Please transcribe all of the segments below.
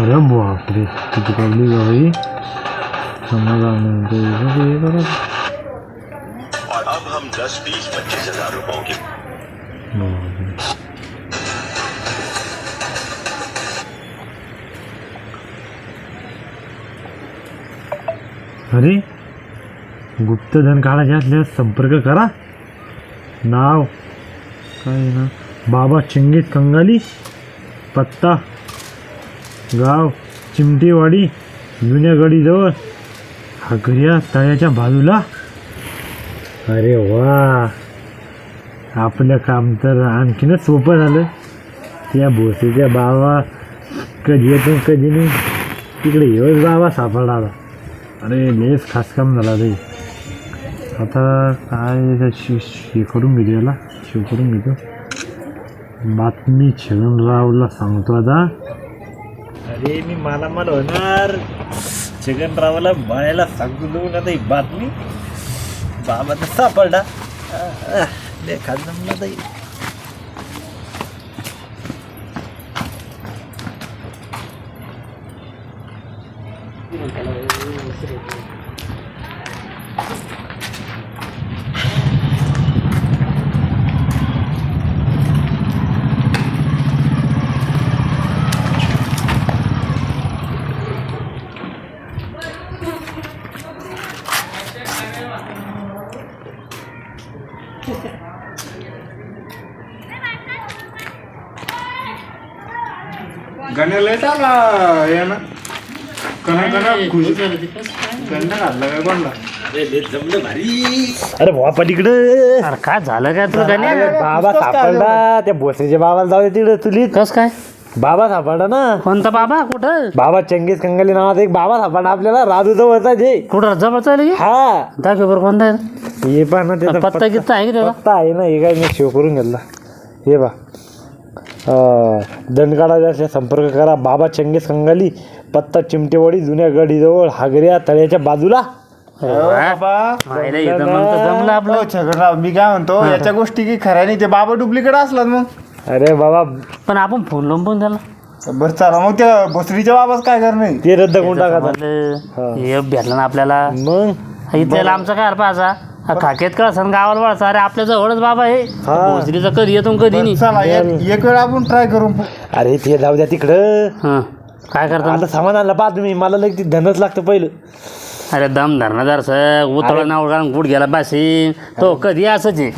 अरे बापरे किती पब्लिक भाई समाधान बरोबर और अब हम दस बीस पच्चीस हजार रुपयों की बापरे. अरे गुप्तधन काढायचे असल्यास संपर्क करा नाव काय ना बाबा चिंगीत कंगाली पत्ता गाव चिमटेवाडी जुन्या गडीजवळ. तळ्याच्या बाजूला. अरे वा. आपलं काम तर आणखीनच सोपं झालं. त्या भोसेच्या बाबा कधी येतो कधी नाही. तिकडे येऊच बाबा सापडला. अरे लेस खास काम झाला ते आता काय शि हे करून घेतो याला शिव करून घेतो. बातमी छगनरावला सांगतो आता. अरे मी मला मला होणार. छगनरावला बाळायला सांगू देऊन ना ताई बातमी. बाबा तर सापडला. देखा जमला ताई गण्याला टाका यानं कणा कणा खुश. गण्या घातला काय कोणला? अरे भावा पलीकडे. अरे काय झालं काय तुला गाण्या बाबा सापडला. त्या भोसरीच्या बाबाला जाऊ दे तिकडे तुली कस काय? बाबा सापडला ना. कोणता बाबा? कुठं? बाबा चंगेज कंगली नावाचा एक बाबा सापडला. आपल्याला राजू जवळचा जे कुठं? जवळ चालू की? हा. दाखव बरं कोणता आहे. हे पहा ना त्याचा पत्ता कित्ता आहे की त्याला पत्ता आहे ना हे काय मी शेव करून घेतला. हे बा दंडकाळाच्या संपर्क करा. बाबा चंगेज कंगाली पत्ता चिमटेवाडी जुन्या गडीजवळ हागऱ्या तळ्याच्या बाजूला. बाबा. मायला इथं मग तर जमलं आपलं. हो छगनराव मी काय म्हणतो याच्या गोष्टी की खऱ्या नाही ते बाबा डुप्लिकेट असलात मग. अरे बाबा पण आपण फोन लावून पण त्याला बरं चला मग त्या भोसरीच्या बाबाच काय करणे ते रद्द करून टाका. समजलं. हे. भेटलं ना आपल्याला. मग? इथे आमचं काय पाहायचा खाकेत कळा सण गावाला वळसा. अरे आपल्या जवळच बाबा आहे हा. भोसरीचा कधी येतो कधी नाही. चला एक एक वेळ आपण ट्राय करू अरे ते जाऊ द्या तिकडं. हं. काय करता आता सामान आणलं पाहा तुम्ही. मला लग ती धनच लागतं पहिलं. अरे दम धरणादार सर. उतळा ना उडा गुड गेला बाशी तो कधी असंच आहे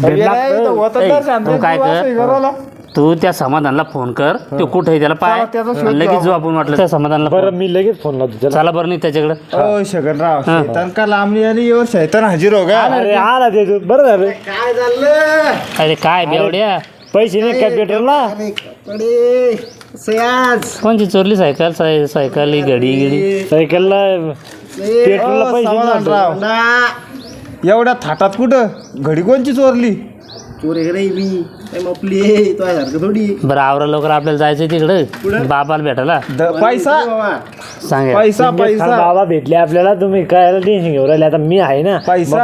ए, तू काय कर? तू त्या समाधानला फोन कर. तो कुठे आहे त्याला पाय. चला, त्याचा शोध आणि लगेच जो आपण वाटलं. त्या समाधानला बरं. मी लगेच फोन लावतो त्याला चला बरं नाही त्याच्याकडे. ओ शगनराव. शैतान का लांबली आली? और शैतान हजीर हो गया. अरे आला ते तू. बरं झालं. काय झालं? अरे काय बेवड्या पैसे नाही का पेट्रोलला? कोणची चोरली? सायकल साय सायकल ही घडी गिडी सायकलला पेट्रोलला पैसे नव्हते. एवढ्या थाटात कुठं? घडी कोणची चोरली? बरं आवरा लवकर आपल्याला जायचं तिकडे. बाबाला भेटायला. द- पैसा? सांगा. पैसा पैसा. बाबा भेटले आपल्याला तुम्ही काय टेन्शन घेऊ राहिले? आता मी आहे ना. पैसा.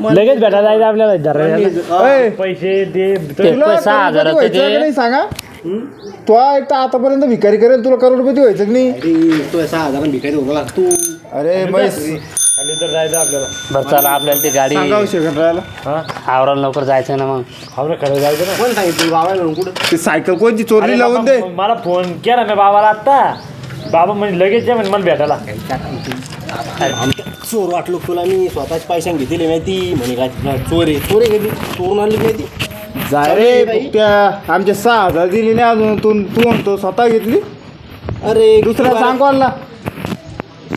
मग लगेच भेटायला जायचं आपल्याला धरायला. पैसे ते ते तुला पैसा करोडपती हजाराचं व्हायचं का ते नाही सांगा. तो एक तर आतापर्यंत भिकारी करेल तुला करोडपती व्हायचं की नाही? अरे मैस खाली तर जायचं आपल्याला. बरं चला आपल्याला ती गाडी हा? आवराला लवकर जायचं ना मग. आपलं खरं जायचं ना. ती सायकल कोणची? चोरली लावून दे. मला फोन केला मी बाबाला आता बाबा म्हणजे लगेच या म्हणे मला भेटायला. चोर वाटलो तुला मी स्वतःच पैसे घेतले माहिती. म्हणे काय चोर आहे. चोर कधी चोरून आणली माहिती. जाय रे त्या आमचे सहा हजार दिली नाही अजून तू तू म्हणतो स्वतः घेतली. अरे दुसरा सांग कोणला.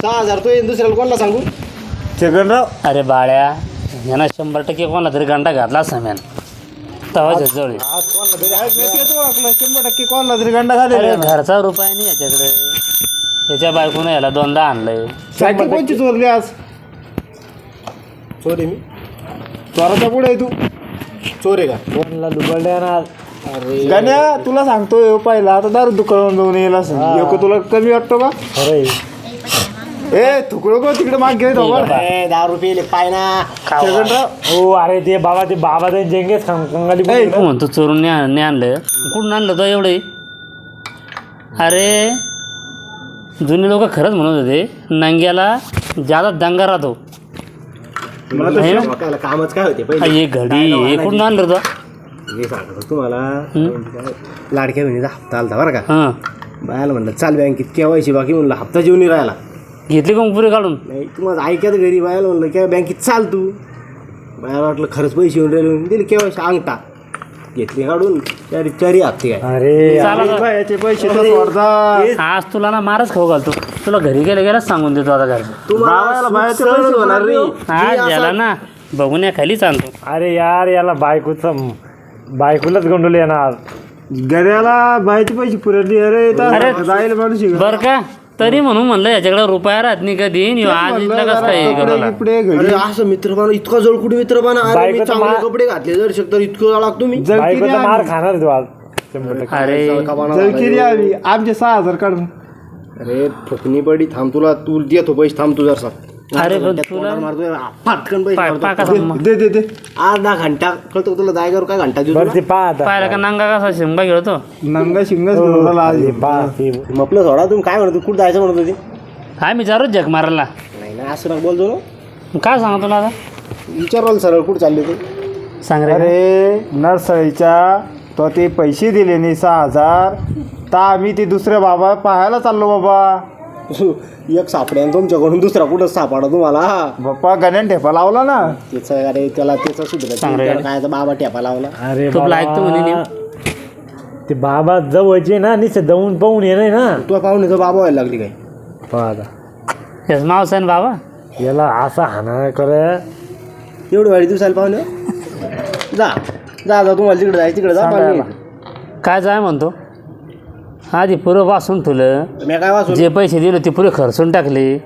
सहा हजार तो दुसऱ्याला कोणाला सांगू? छगनराव अरे बाळ्या यांना शंभर टक्के कोणाला तरी गांडा घातला सम्यान तवाच्या जवळ शंभर टक्के कोणला तरी गंडा अरे घरचा रुपया नाही याच्याकडे त्याच्या बायकोनं याला दोनदा आणलंय सायकल कोणची चोरली आज चोर मी चोराच्या पुढे आहे तू चोर आहे का लुबड्या ना अरे गण्या तुला सांगतो ह्यो पहिला आता दारू दुकानावर जाऊन येईल असं ह्यो का तुला कमी वाटतो का खरं ए थुकडो को तिकडे माग अरे, दहा रुपये पाय ना. हो अरे ते बाबा ते बाबा ते जेंगेच कंगाली तू म्हणतो चोरून ने ने आणलं. कुठून आणलं तो एवढे? अरे जुने लोक खरंच म्हणत होते नंग्याला ज्यादा दंगा राहतो. मला तर कामच काय होते पहिले? हे घडी हे कुठून आणलं होतं हे सांगतो तुम्हाला. लाडक्या बहिणीचा हप्ता आलता बरं का? हां. बायाला म्हणलं चाल बँकेत केवायसी बाकी म्हणलं हप्ता जेवून नाही राहिला. घेतली का मग पुरे काढून? नाही तुम्हाला ऐकत घरी बायाला म्हणलं काय बँकेत चाल तू? बायाला वाटलं खरंच पैसे येऊन राहिले म्हणून दिले केवायसी अंगठा? घेतली काढून चारी चारी हप्ते काय अरे चाला? बायाचे पैसे तर सोडतात आज तुला ना मारच खाऊ घालतो. तुला घरी गेल्या गेल्याच सांगून देतो आता घरचं. तुम्हाला बायाचे सहन पैसे होणार नाही. हा जे असं- ज्याला ना बघून या खालीच आणतो. अरे यार याला बायकोचं बायकोलाच गंडोले येणार. गऱ्याला बायचे पैसे पुरवली अरे अरे जाईल माणूस बर का? तरी म्हणून म्हणलं याच्याकडे रुपया राहत नाही कधी. आज इथला कसं काय हे करायला? अरे असं मित्रपणा इतका जळकुडी मित्रपणा? अरे मी बायकोचं चांगले कपडे घातले जर शकतो इतकं लागतो मी. बायकोचा मार खाणार तू आज. शंभर टक्के. अरे. जळकिरी आमचे सहा हजार काढून. अरे फुकणी पडी थांब तुला तू देतो पैसे थांब तू जरसा अरे पण तुला पैसे मारतो. पाय कसा मग? दे दे दे. अर्धा घंटा कळतो तुला? जायगावर काय घंटा देऊ बरं ते पहा आता. पाहिला का नांगा कसा शिंबा खेळतो? नंगा शिंगच पहा ते म्हटलं सोडा तुम्ही काय म्हणतो? कुठं जायचं म्हणत होती हा मी चालूच जग मारायला. नाही नाही असं नका बोलतो ना. काय सांगा तुला आता? विचारवाल सरळ कुठं चालले ते? सांग रे. अरे नर्सरीच्या तो ते पैसे दिले नाही सहा हजार. तर आम्ही ते दुसरे बाबा पाहायला चाललो बाबा. एक सापड्यान तुमच्याकडून दुसरा कुठं सापडा तुम्हाला? बाप्पा गण्यान ठेपा लावला ना. त्याचं अरे त्याला त्याचा सांग रे. सुधरा काय बाबा ठेपा लावला? अरे तुला बाबा, ऐकतो म्हणे नी. ते बाबा जवळचे ना निश्चित जाऊन पाहून ये नाही ना तुला पाहुणे बाबा व्हायला लागली काय? पहा आता यस मावस आहे ना बाबा. याला असा हाना करे. एवढी वाडी दिवसाला पाहुणे? जा. जा जा तुम्हाला तिकडे जायचं तिकडे जा पाहुणे. काय जाय म्हणतो? आधी पुरं वाचून ठेवलं. मी काय वाचून जे पैसे दिले ते पुरे खर्चून टाकले.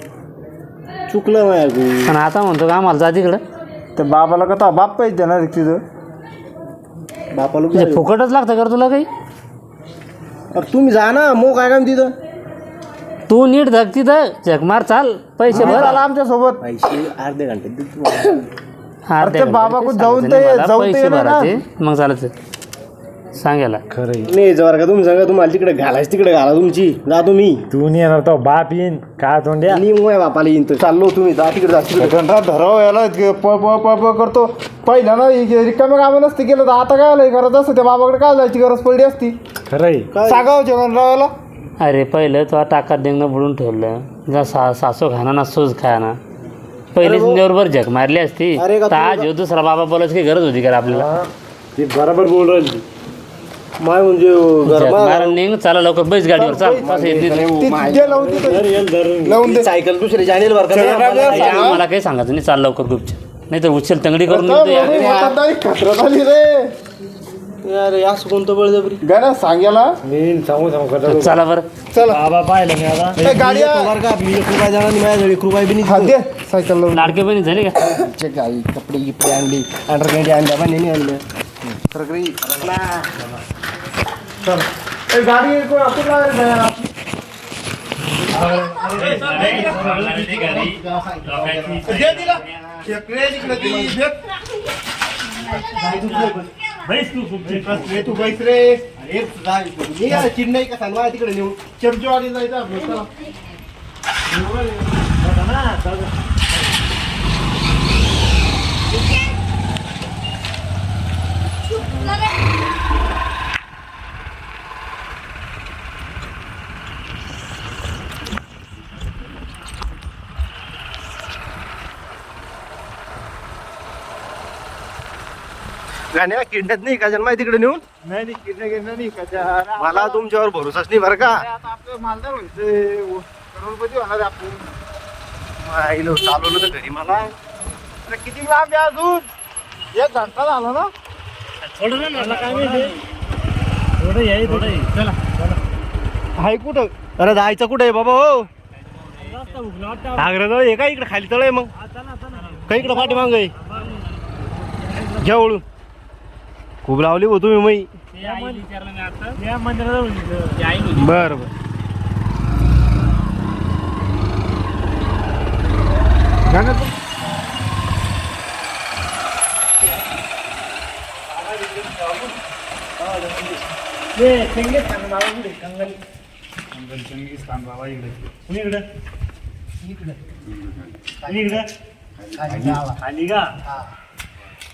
चुकलं माझ्या आणि आता म्हणतो का आम्हाला जा तिकडं. तर बाबाला कथा बाप पैसे देणार आहे तिथं? बापाला म्हणजे विचार. फुकटच लागतं कर तुला काही? अरे तुम्ही जा ना मग काय काम तिथं? तू नीट धक तिथं जगमार चाल पैसे भर. आला आमच्यासोबत. पैसे अर्धे घंटे देतो. तुम्हाला. अर्धे ते घंटे. बाबा कुठं जाऊन ते- मला, जाऊन ते पैसे येणार ना. भरायचे. मग चालत. सांगायला. खरं नाही जर का तुम्ही सांगा तुम्हाला तिकडे घालायच तिकडे घाला तुमची. जा तुम्ही. तू नाही येणार तो बाप येईन. काय तोंड्या? आणि मग बापाला येईन तर. चाललो तुम्ही जा तिकडे जा तिकडे. घंटा धराव याला. प प प प करतो. पहिल्या ना रिकाम्या कामं नसते केलं तर आता काय आलं गरज असतं? त्या बाबाकडे काय जायची गरज पडली असती? खरंय. सांगावं गणरावाला अरे पहिलं तो टाकात देणं बुडून ठेवलं. जा सा सासू खाना ना सूज खाना. पहिलीच बरोबर झक मारली असती. अरे का तर आज ह्यो दुसरा बाबा बोलायची काही गरज होती का रे आपल्याला? ते बरोबर बोल राहिली. माय म्हणजे झक घरमा- मारून निघ चला लवकर बैस गाडीवर चाल. असं नाही. ते. लावून दे. सायकल दुसरी जाणेल बरं का? नाही? आम्हाला काही सांगायचं नाही चाल लवकर गुपच्या नाही तर उचल तंगडी करून निघतो या. अरे, हातात नाही, खतरा झाली रे. अरे असं कोणतं बळजबरी? गण्या सांगायला. मी सांगू चला बरं. चला. बाबा पाहिलं मी आता. ए, गाडी नाही हा नाही दे सायकल लावून. लाडके बहिणी झाली का? कपडे गिपडे आणले अंडरपॅन्ट आणल्या पण नाही आणलं. सरकारी ए, गाडी कोण? आपण लावेल बाहेर. चिन्ह का सांग तिकडे नेऊ चमचेवाडी जायचं आपलं चला. गाण्या किंडत नाही का जन्माय तिकडे नेऊन? नाही नाही किडनॅप गिडनॅप नाही कशा मला तुमच्यावर भरोसाच नाही बरं का. आता आपलं मालदार व्हायचं करोडपती होणार आपण आईलो चालवलं तर घरी मला. अरे किती लांब आहे अजून? एक घंटा झाला ना? थोडं याय थोडं ये. चला. हाय कुठं? अरे जायचं कुठं आहे बाबा हो? आग्रा जवळ आहे का इकडे? खाली तळ आहे मग. का इकडं पाठी मांग आहे? घ्या वळून. खूप लावली हो तुम्ही इथं. बरं बरं. चंगीज खान बाबा इकडे. कुणी इकडे. इकडे इकडे खाली का?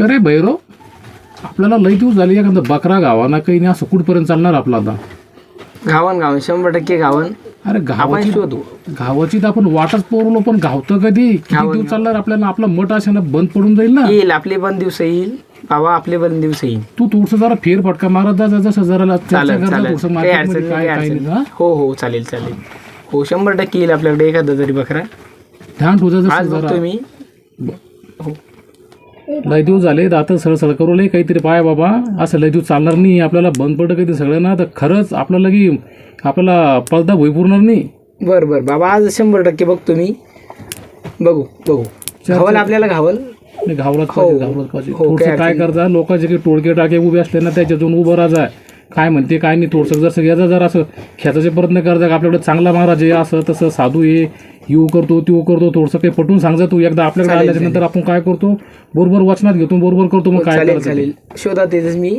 करे भैरव आपल्याला लई दिवस झाले एखादा बकरा गावाना काही नाही असं कुठपर्यंत चालणार आपला आता? गावन गावन शंभर टक्के गावन. अरे आपण गावाची शोधू. गावाची तर आपण वाटच पोरलो पण गावतं कधी? किती दिवस चालणार आपल्याला? आपला मठ असे ना बंद पडून जाईल ना? येईल आपले पण दिवस येईल. बाबा आपले पण दिवस येईल. तू थोडस जरा फेर फटका मारत जा जरा चर्चा चालेल करता चालेल. थोडंसं काही अडचण मार्केटमध्ये नाही काय काही काय अडचण नाही हा? नाही. हो? हो चालेल चालेल. हो शंभर टक्के येईल आपल्याकडे एखादा तरी बकरा. ध्यान ठेवजा आज जसं बघतो जरा. मी. लय दिवस झाले दात सळसळ करू लय काहीतरी पाय बाबा. असं लय दिवस चालणार नाही आपल्याला बंद पडलं कधी सगळं ना. तर खरंच आपल्याला की आपल्याला पडदा भोई पुरणार नाही. बर बर. बाबा आज शंभर टक्के बघतो मी. बघू बघू. घावल आपल्याला घावल? घावलाच हो. पाहिजे घावलाच पाहिजे. हो, थोडंसं काय करता लोकांचे काही टोळके टाके उभे असले ना त्याच्यातून उभं राहा. काय म्हणते काय नाही थोडंसं जर याचा जर असं खेचायचे प्रयत्न करता का आपल्याकडे चांगला महाराज आहे असं तसं साधू आहे येऊ करतो त्यो करतो थोडंसं काही पटवून सांगजा तू एकदा आपल्याकडे चालेल, आल्याच्यानंतर आपण काय करतो बरोबर वचनात घेतो बरोबर करतो मग काय चालेल करायचं ते. चालेल शोधा तेच मी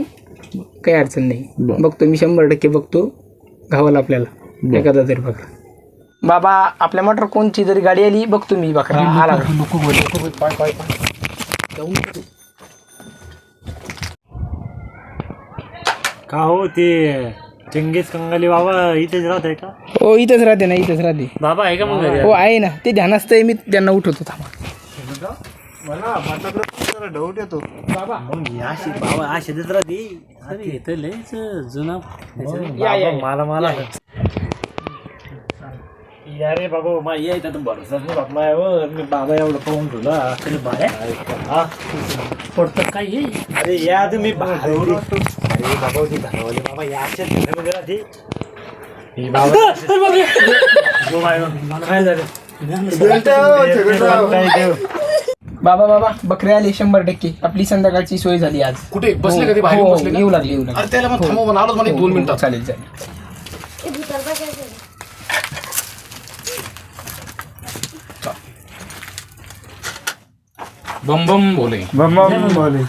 काही अडचण नाही बरं. बघतो मी शंभर टक्के बघतो घावल आपल्याला एखादा तरी बकरा बाबा आपल्या मोटर कोणची जरी गाडी आली बघतो मी बकरा आला का? का हो ते चंगेज कंगाली बाबा इथेच राहत आहे का? हो इथंच राहते ना इथंच राहते. बाबा आहे का मग घरी? हो आहे ना. ते ध्यानास्त आहे मी त्यांना उठवतो थांबा. मला डाऊट येतो. मग ही अशी बाबा अशी देत राहते. अरे हे तर लयच जुना या, या, बाबा, मला मला. या रे बाबा मा या इथं भरोसा नाही बाप मायावर मी बाबा एवढं पाहून तुला अरे बाया हा. पडतं काय हे? अरे या तुम्ही बाहेर अरे बाबा बाबा या ही बाबा बाय. काय झालं बाबा बाबा बकऱ्या आले शंभर टक्के. आपली संध्याकाळची सोय झाली आज. कुठे? बसले हो, कधी बाहेर हो, बसले का? येऊ लागले येऊ लागले. अरे त्याला मग थांबव म्हणा आलोच म्हणे दोन मिनिटात चालेल चालेल. बम बम बोले. बम बम बोले.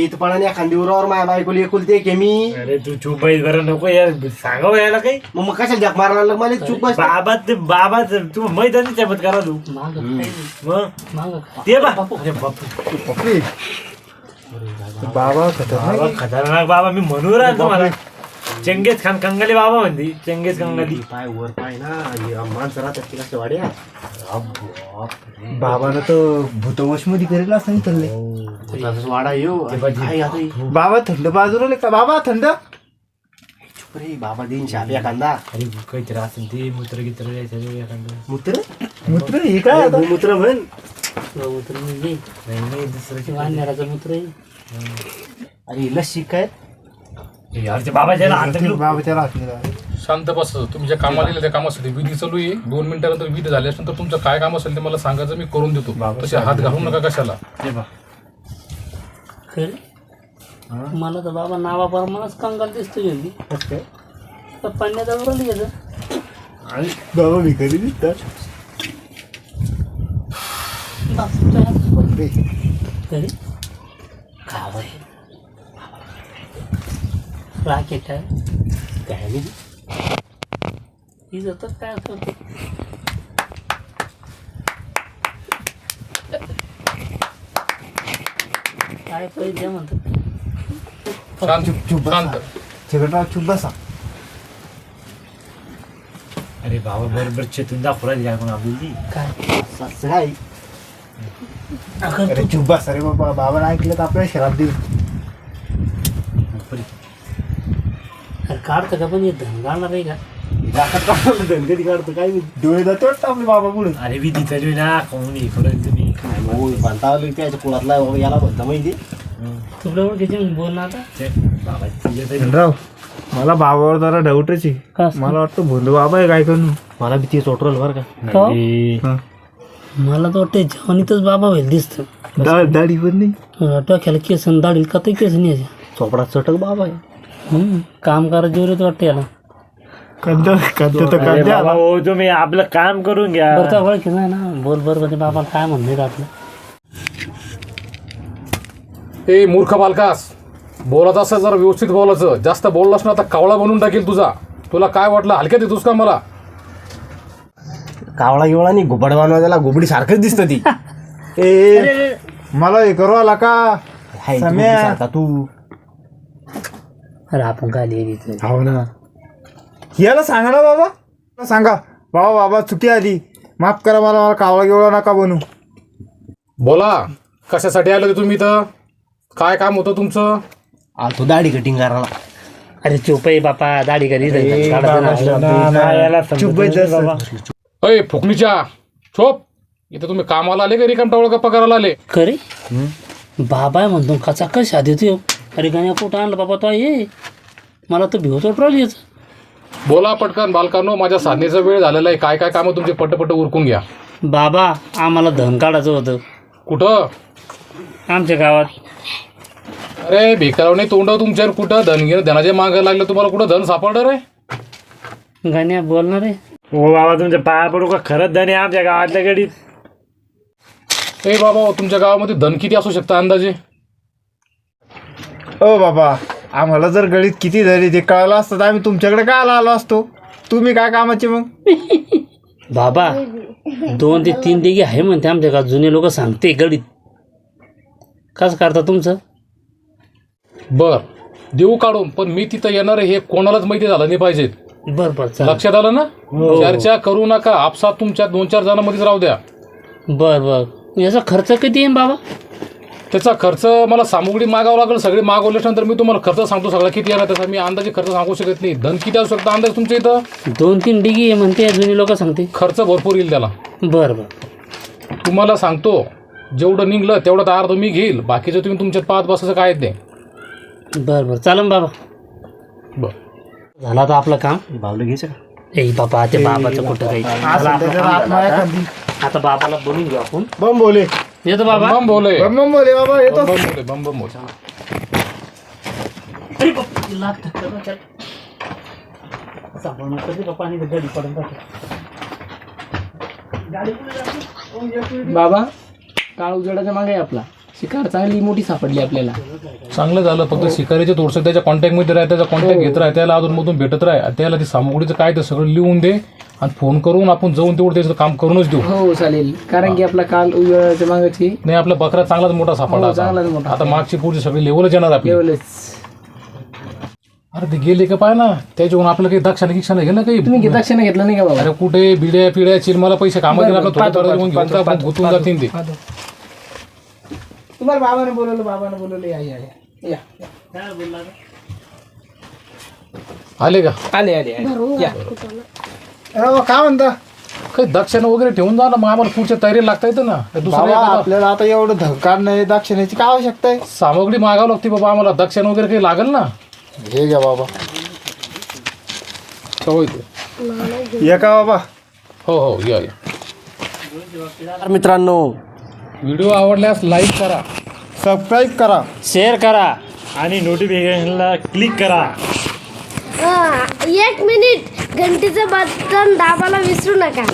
अरे भीतपणाने एखादी उरावर माझ्या बायकोली एकुलते के मी? अरे तू चूप बाई बरं नको यार सांगावं यायला काही. मग मग कशाला जग मारायला लागला? मला चूप बस. बाबा ते बाबा ते- तू मैदानी करा तू. मग ते बा. अरे बाप. बाबा खतरनाक बाबा खतरनाक बाबा मी म्हणू राहिलो तुम्हाला चंगेज खान कंगाली बाबा म्हणते चंगेज कंगाली. पाय वर पाय ना हे माणसं राहतात कसं वाड्या. बाबानं तर भूतवशमध्ये करेल असं नाही चाललंय भुताचाच वाडा येऊ काय आता हे? बाबा थंड बाजूला का? बाबा थंड. अरे बाबा देईन शाप एखादा अरे काहीतरी असेल ते मूत्र गित्र द्यायचं रे एखादं मूत्र? मूत्र हे काय आता? मूत्र म्हण. मूत्र म्हणजे? नाही नाही दुसरं वानराचं मूत्र आहे? अरे लस्सी काय? हे हात शांत बस तुम्ही ज्या कामाला गेले त्या कामासाठी विधी चालू आहे. दोन मिनिटानंतर विधी झाल्यानंतर तुमचं काय काम असेल ते मला सांगायचं मी करून देतो. तसे हात घालू नका कशाला. खरं मला तर बाबा नावाप्रमाणेच कंगाल दिसतो गेली तर पाण्याजवळ गेलं. बाबा भिकारी दिसतात. तरी खावं राकेट आहे. काय नाही. ही जातात काय असं? काय पैसे म्हणतात. शांत शांत. चिकटराव चुप बसा. अरे बाबा बरोबर चेतून दाखवला काय कोण आपली काय? असं काय अगं अरे चुप बसा रे बाबा. बाबाने ऐकलं तर आपल्याला शराब अरे काढतं का पण येत घालणार आहे का? धनगडी काढतो? काय डोळे जातो वाटतं आपले बाबा पुढे अरे विधी चालू ना खाऊन हे करून तुम्ही. हो भांडता त्याच्या कुळातला बाबा याला म्हणता माहिती? तुला ओळखीचे बोल ना आता. ते बाबा तुझ्या तरी. राव मला बाबावर जरा डाऊटच आहे का? मला वाटतं भोंदू बाबा आहे काय करू? मला बी तेच वाटलं बरं का. मला तर वाटतं जेवणीतच बाबा होईल दिसतं. दाढी पण नाही. डोक्याला केस आणि दाढील का ते केस नाही याचे. चोपडा चटक बाबा आहे. काम करा जेवढे वाटते याला. तर अरे बाबा हो तुम्ही आपलं काम करून घ्या. बरं तर ओळखी नाही ना? बोल बरं म्हणजे बाबाला काय म्हणणार आपलं? ए मूर्ख बालकास बोलत असं जर व्यवस्थित बोलायचं जास्त बोललास ना तर कावळा बनवून टाकेल तुझा. तुला काय वाटलं हलक्यात येतोस का मला? कावळा गिवळा नाही घुबड बनवायला घुबडी सारखंच दिसतं ती. ए मला हे करू आला का? हाय तू. अरे आपण काय लिहिली हो ना. याला सांगा ना बाबा. सांगा. बाबा बाबा चुकी आली. माफ करा मला मला कावळा गिवळा नका बनू. बोला कशासाठी आलं तुम्ही इथं? काय काम होतं तुमचं? आलतो दाढी कटिंग करायला. अरे चुप आहे बापा दाढी कधी. अय फुकणीच्या. चोप. इथं तुम्ही कामाला आले का रिकाम टावळ गप्पा करायला आले? खरे? बाबा म्हणतो कचा कश आधी तू अरे गाण्या कुठं आणलं बाबा तो ये मला तर भिवत वाटलं याचं. बोला पटकन बालकांनो माझ्या साधनेचा वेळ झालेला आहे. काय काय कामं तुमचे? पट्ट उरकून घ्या. बाबा आम्हाला धन काढायचं होतं. कुठं? आमच्या गावात. अरे भिकारावने तोंड तुमच्यावर कुठं धन घेणं धनाचे मागायला लागलं तुम्हाला कुठं धन सापडलं रे? गाण्या बोलणार आहे हो बाबा तुमच्या पाया पडू का? खरंच धनी आमच्या गावातल्या गडीत ए बाबा तुमच्या गावामध्ये धन किती असू शकतं अंदाजे? ओ बाबा आम्हाला जर गणित किती झाली ते कळलं असतं तर आम्ही तुमच्याकडे काय आलो असतो. तुम्ही काय कामाचे मग? बाबा दोन ते तीन दिघे आहे म्हणते आमच्या गावात. जुने लोक सांगते गडीत कसं करता तुमचं? बर देऊ काढून पण मी तिथं येणार आहे हे कोणालाच माहिती झालं नाही पाहिजे. बरं बरं चालेल. लक्षात आलं ना? चर्चा करू नका आपसात तुमच्या दोन चार जणांमध्येच राहू द्या. बरं बरं. याचा खर्च किती येईल बाबा? त्याचा खर्च मला सामुग्री मागावं लागेल सगळे मागवल्यानंतर मी तुम्हाला खर्च सांगतो सगळा. किती येणार त्याचा? मी अंदाजे खर्च सांगू शकत नाही. धन किती असू शकतं अंदाज तुमच्या इथं? दोन तीन डिगी आहे म्हणते जुने लोक सांगते. खर्च भरपूर येईल त्याला. बरं बरं. तुम्हाला सांगतो जेवढं निघलं तेवढं तर अर्ध मी घेईल. बाकीचं तुम्ही तुमच्यात पाहत बसायचं काय ते बरं बरं. चालन बाबा. बरं. झालं आता आपलं काम. भावलं घ्यायचं का? ए बाबा ते बाबाचं कुठं काही. आता बाबाला बोलून घेऊ आपण. बम बोले. येतो बाबा. बम बोले. बम बम बोले बाबा येतो. बम बम बोले बम बम बोले. पाणी गडी पडून बाबा काळ उजेडाच्या मागे आहे आपला. शिकार चांगली मोठी सापडली आपल्याला. चांगलं झालं फक्त शिकारीचे थोडंसं त्याच्या कॉन्टॅक्टमध्ये राह त्याचा कॉन्टॅक्ट घेत राह त्याला अजून मधून भेटत राह. त्याला ती सामुग्रीचं काय ते सगळं लिहून दे. आणि फोन करून आपण जाऊन तेवढं त्याचं काम करूनच देऊ. हो चालेल. कारण की आपला काल उजेडाच्या मागाची नाही आपला बकरा चांगलाच मोठा सापडला हो, चांगलाच आता. मोठा. आता मागची पुढची सगळी लेवलच येणार आपली. लेवलच अरे ते गेले का पाय ना? त्याच्यावरून आपलं काही दक्षाने गिक्षाने घे ना काही? तुम्ही दक्षिणा घेतलं नाही का बाबा? अरे कुठे बिड्या पिड्या चिरमाला पैसे कामात बरं, आपलं थोडं पाहतो, थोडं घेऊन पाहतो, घेऊन गुतून. जातील ते. तुम्हाला बाबाने बोलवलं बाबाने बोलवलं या या या. या आले का? आले आले आले. या. बाबा काय म्हणता? काही दक्षिणा वगैरे ठेवून जा ना मग आम्हाला पुढच्या तयारी लागता येतं ना. दुसरं बाबा एखादं आपल्याला आता एवढं धक्कार नाही दाक्षिणाची काय आवश्यकता आहे? सामग्री मागावं लागते बाबा आम्हाला दक्षिणा वगैरे काही लागेल ना? हे घ्या बाबा. हो इथे. ये का बाबा? हो हो या या. मित्रांनो. व्हिडिओ आवडल्यास लाईक करा. सबस्क्राईब करा. शेअर करा. आणि नोटिफिकेशनला क्लिक करा. एक मिनिट घंटीचं बटन दाबायला विसरू नका.